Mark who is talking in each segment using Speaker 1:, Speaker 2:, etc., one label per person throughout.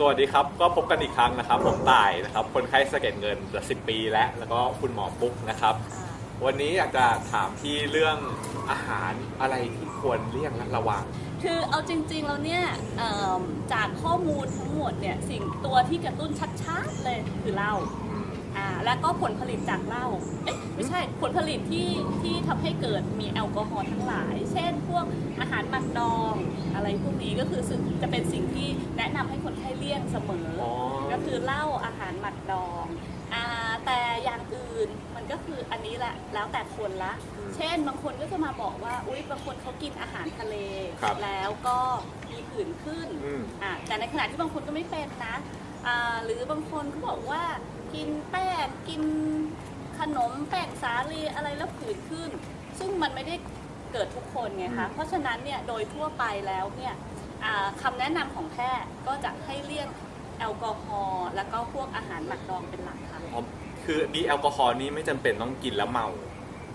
Speaker 1: สวัสดีครับ ก็พบกันอีกครั้งนะครับ ผมต่ายนะครับ คนไข้สะเก็ดเงินจะสิปีแล้ว แล้วก็คุณหมอปุ๊กนะครับ วันนี้อยากจะถามที่เรื่องอาหารอะไรที่ควรเลี่ยงและระวัง
Speaker 2: คือเอาจริงๆแล้วเนี่ยเอิ่มจากข้อมูลทั้งหมดเนี่ยสิ่งตัวที่กระตุ้นชัดๆเลยคือเหล้าอ่า แล้วก็ผลผลิตจากเหล้าเอ๊ะไม่ใช่ผลผลิตที่ที่ทำให้เกิดมีแอลกอฮอล์ทั้งหลาย เช่น พวกอาหารหมักดองอะไรพวกนี้ก็คือสิ่งจะเป็นสิ่งที่แนะนำให้คนไข้เลี่ยงเสมอ
Speaker 1: อ๋อ
Speaker 2: ก็คือเหล้าอาหารหมักดองอ่าแต่อย่างอื่นมันก็คืออันนี้แหละแล้วแต่คนละ เช่นบางคนก็จะมาบอกว่าอุ๊ยบางคนเขากินอาหารทะเล
Speaker 1: ครับ
Speaker 2: แล้วก็มีผื่นขึ้น
Speaker 1: อืม
Speaker 2: อะแต่ในขณะที่บางคนก็ไม่เป็นนะอ่า หรือบางคนก็บอกว่ากินแป้งกินขนมแป้งสาลีอะไรแล้วผื่นขึ้น ซึ่งมันไม่ได้เกิดทุกคนไงคะ
Speaker 1: อืม
Speaker 2: เพราะฉะนั้นเนี่ยโดยทั่วไปแล้วเนี่ยอ่าคำแนะนำของแพทย์ก็จะให้เลี่ยงแอลกอฮอล์แล้วก็พวกอาหารหมักดองเป็นหลักค่ะ
Speaker 1: อ๋อคือมีแอลกอฮอล์นี่ไม่จำเป็นต้องกินแล้วเมา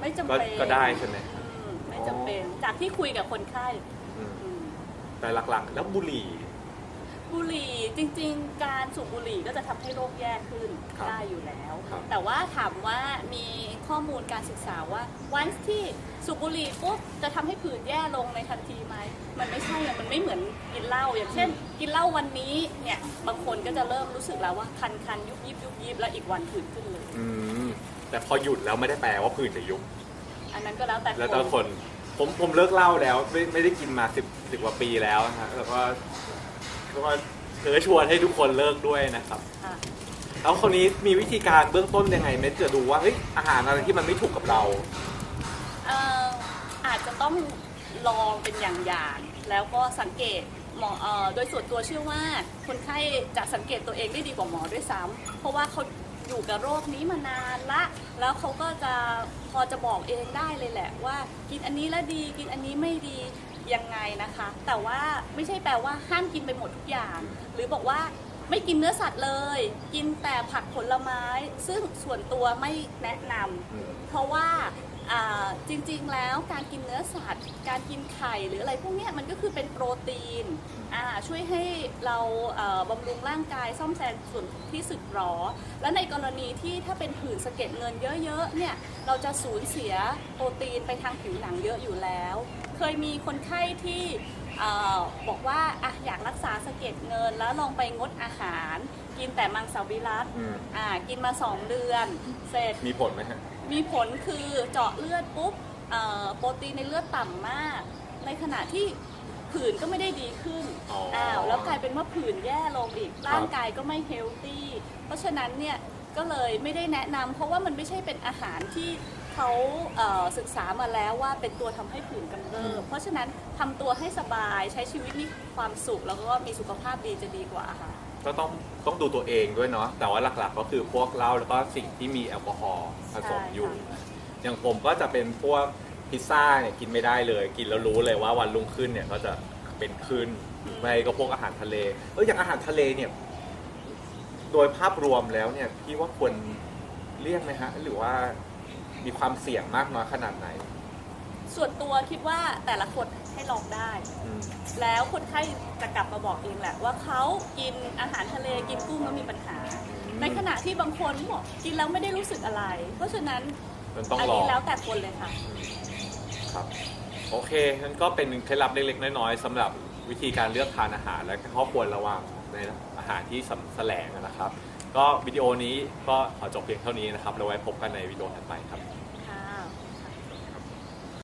Speaker 2: ไม่จำ
Speaker 1: ก็
Speaker 2: เป็น
Speaker 1: ก็ได้ใช่ไหม
Speaker 2: อืมไม่จำเป็นจากที่คุยกับคนไข้
Speaker 1: อืม
Speaker 2: อืม
Speaker 1: แต่หลักๆ แล้วบุหรี่
Speaker 2: บุหรี่จริง ๆ การสูบบุหรี่ก็จะทำให้โรคแย่ขึ้น
Speaker 1: ครับ
Speaker 2: ได้อยู่แล้ว
Speaker 1: ครับ
Speaker 2: แต่ว่าถามว่ามีข้อมูลการศึกษาว่าวันที่สูบบุหรี่ปุ๊บจะทำให้ผื่นแย่ลงในทันทีไหมมันไม่ใช่อะมันไม่เหมือนกินเหล้าอย่างเช่น กินเหล้าวันนี้เนี่ยบางคนก็จะเริ่มรู้สึกแล้วว่าคันคันๆยุบยิบยุบยิบแล้วอีกวันผื่นขึ้นเลย
Speaker 1: อืมแต่พอหยุดแล้วไม่ได้แปลว่าผื่นจะยุบ
Speaker 2: อันนั้นก็แล้วแต่
Speaker 1: แล้วแต่คน ผมผมเลิกเหล้าแล้วไม่ไม่ได้กินมาสิบสิบกว่าปีแล้วนะฮะแล้วก็แล้ว ก็เธอชวนให้ทุกคนเลิกด้วยนะครับ
Speaker 2: ค่ะ
Speaker 1: แล้วคนนี้มีวิธีการเบื้องต้นยังไงเม็ดจะดูว่าเฮ้ยอาหารอะไรที่มันไม่ถูกกับเรา
Speaker 2: เอ่ออาจจะต้องลองเป็นอย่างๆ แล้วก็สังเกตหมอเอ่อโดยส่วนตัวเชื่อว่าคนไข้จะสังเกตตัวเองได้ดีกว่าหมอด้วยซ้ำเพราะว่าเขาอยู่กับโรคนี้มานานละ แล้วเขาก็จะพอจะบอกเองได้เลยแหละว่า กินอันนี้แล้วดี กินอันนี้ไม่ดี ยังไงนะคะ แต่ว่าไม่ใช่แปลว่าห้ามกินไปหมดทุกอย่าง หรือบอกว่า ไม่กินเนื้อสัตว์เลย กินแต่ผักผลไม้ ซึ่งส่วนตัวไม่แนะนำเพราะว่าอ่าจริงๆ แล้วการกินเนื้อสัตว์ การกินไข่หรืออะไรพวกเนี้ยมันก็คือเป็นโปรตีนอ่าช่วยให้เราเอ่อบำรุงร่างกายซ่อมแซมส่วนที่สึกหรอ และในกรณีที่ถ้าเป็นผื่นสะเก็ดเงินเยอะๆเนี่ยเราจะสูญเสียโปรตีนไปทางผิวหนังเยอะอยู่แล้ว เคยมีคนไข้ที่เอ่อบอกว่าอะอยากรักษา สะเก็ดเงินแล้วลองไปงดอาหาร กินแต่มังสวิรัต
Speaker 1: อืม
Speaker 2: อ่ากินมาสองเดือน เสร็จ
Speaker 1: มีผลไหมฮะ
Speaker 2: มีผลคือเจาะเลือดปุ๊บเอ่อโปรตีนในเลือดต่ำมาก ในขณะที่ผื่นก็ไม่ได้ดีขึ้น
Speaker 1: อ๋ออ้
Speaker 2: วแล้วกลายเป็นว่าผื่นแย่ลงอีก ร่างกายก็ไม่เฮลตี้ เพราะฉะนั้นเนี่ยก็เลยไม่ได้แนะนำเพราะว่ามันไม่ใช่เป็นอาหารที่ เขาเอ่อศึกษามาแล้วว่าเป็นตัวทำให้ผื่นกำเริบเพราะฉะนั้นทำตัวให้สบายใช้ชีวิตมีความสุขแล้วก็มีสุขภาพดีจะดีกว่าค่ะ
Speaker 1: ก็ต้องต้องดูตัวเองด้วยเนาะแต่ว่าหลักๆ ก็คือพวกเหล้าแล้วก็สิ่งที่มีแอลกอฮอล์ผสมอยู่
Speaker 2: ใช่ค่ะ
Speaker 1: อย่างผมก็จะเป็นพวกพิซซ่าเนี่ยกินไม่ได้เลย กินแล้วรู้เลยว่าวันรุ่งขึ้นเนี่ยก็จะเป็นขึ้นไม่ก็พวกอาหารทะเลเอออย่างอาหารทะเลเนี่ย โดยภาพรวมแล้วเนี่ยพี่ว่าควรเลี่ยงไหมฮะ หรือว่า มีความเสี่ยงมากน้อยขนาดไหน
Speaker 2: ส่วนตัวคิดว่าแต่ละคนให้ลองได้
Speaker 1: อืม
Speaker 2: แล้วคนไข้จะกลับมาบอกเองแหละว่าเขากินอาหารทะเลกินกุ้งแล้วมีปัญหา ในขณะที่บางคนบอกกินแล้วไม่ได้รู้สึกอะไร เพราะฉะนั้น
Speaker 1: มันต้อง
Speaker 2: อั
Speaker 1: ลอ
Speaker 2: นี้
Speaker 1: ง
Speaker 2: แล้วแต่คนเลยค่ะ
Speaker 1: ครับโอเคนั่นก็เป็นเคล็ดลับเล็กๆ น้อยๆสำหรับวิธีการเลือกทานอาหารและข้อควรระวังใน อาหารที่สำแสลงนะครับ ก็วิดีโอนี้ก็ขอจบเพียงเท่านี้นะครับเราไว้พบกันในวิดีโอถัดไปครับ